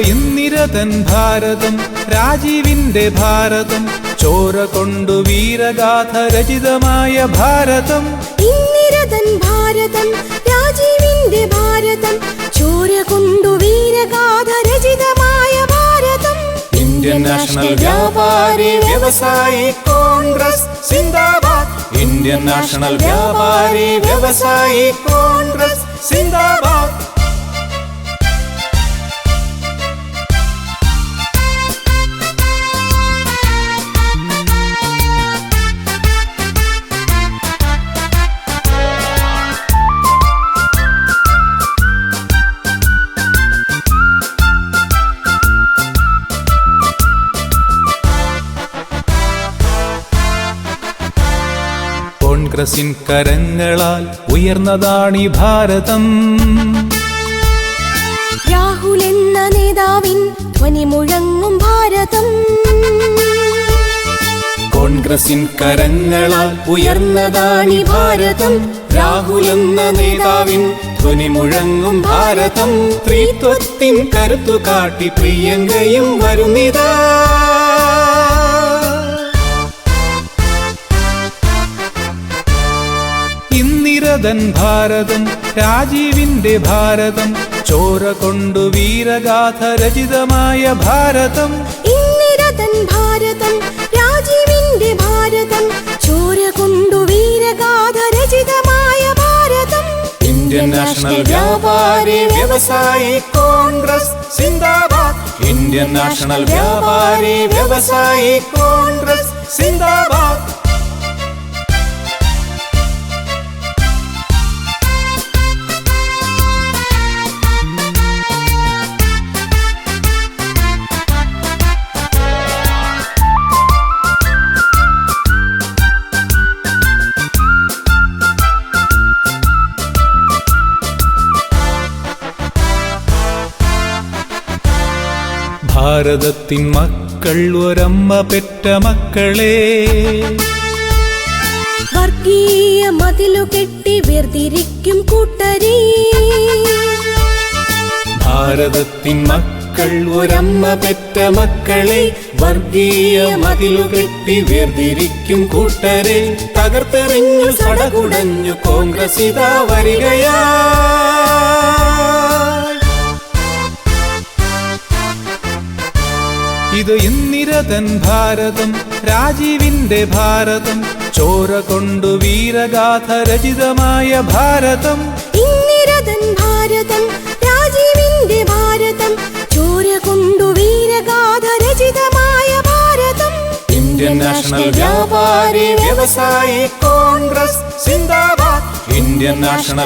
ഇന്നിരതൻ ഭാരതം രാജീവിന്റെ ഭാരതം ചോര കൊണ്ടു വീരഗാഥ രചിതമായ ഭാരതം. ഇന്നിരതൻ ഭാരതം രാജീവിന്റെ ഭാരതം ചോര കൊണ്ടു വീരഗാഥ രചിതമായ ഭാരതം. ഇന്ത്യൻ നാഷണൽ വ്യാപാരി വ്യവസായി കോൺഗ്രസ് സിന്ദാബാദ്. ഇന്ത്യൻ നാഷണൽ വ്യാപാരി വ്യവസായി കോൺഗ്രസ് സിന്ദാബാദ്. കോൺഗ്രസിൻ കരങ്ങളാൽ ഉയർന്നതാണി ഭാരതം. രാഹുൽ എന്ന നേതാവിൻ ധ്വനി മുഴങ്ങും ഭാരതം. കോൺഗ്രസിൻ കരങ്ങളാൽ ഉയർന്നതാണി ഭാരതം. രാഹുൽ എന്ന നേതാവിൻ ധ്വനി മുഴങ്ങും ഭാരതം. സ്ത്രീത്വത്തിൻ കരുത്തു കാട്ടി പ്രിയങ്കയും വരുന്നിതാ. ഇന്നിരതൻ ഭാരതം രാജീവിന്റെ ഭാരതം ചോര കൊണ്ടു വീരഗാഥ രചിതമായ ഭാരതം. ഇന്ദിരതൻ ഭാരതം രാജീവിന്റെ ഭാരതം ചോര കൊണ്ടു വീരഗാഥ രചിതമായ ഭാരതം. ഇന്ത്യൻ നാഷണൽ വ്യാപാരി വ്യവസായി കോൺഗ്രസ് സിന്ദാബാദ്. ഇന്ത്യൻ നാഷണൽ വ്യാപാരി വ്യവസായി കോൺഗ്രസ് സിന്ദാബാദ്. ഭാരതത്തിൻ മക്കൾ ഒരമ്മ പെറ്റ മക്കളെ. വർഗീയ മതിലു കെട്ടി വേർതിരിക്കും കൂട്ടരെ. ഭാരതത്തിൻ മക്കൾ ഒരമ്മ പെറ്റ മക്കളെ. വർഗീയ മതിലു കെട്ടി വേർതിരിക്കും കൂട്ടരെ. തകർത്തെറിഞ്ഞു സടകുടഞ്ഞു കോൺഗ്രസ് ഇതാ വരികയാ. ഇത് ഇന്ദിരതൻ ഭാരതം രാജീവിന്റെ ഭാരതം ചോര കൊണ്ടു വീരഗാഥ രചിതമായ ഭാരതം. ഇന്ദിരതൻ ഭാരതം രാജീവിന്റെ ഭാരതം ചോര കൊണ്ടു വീരഗാഥ രചിതമായ ഭാരതം. ഇന്ത്യൻ നാഷണൽ വ്യാപാരി വ്യവസായി കോൺഗ്രസ് സിന്ദാബാദ്. Indian national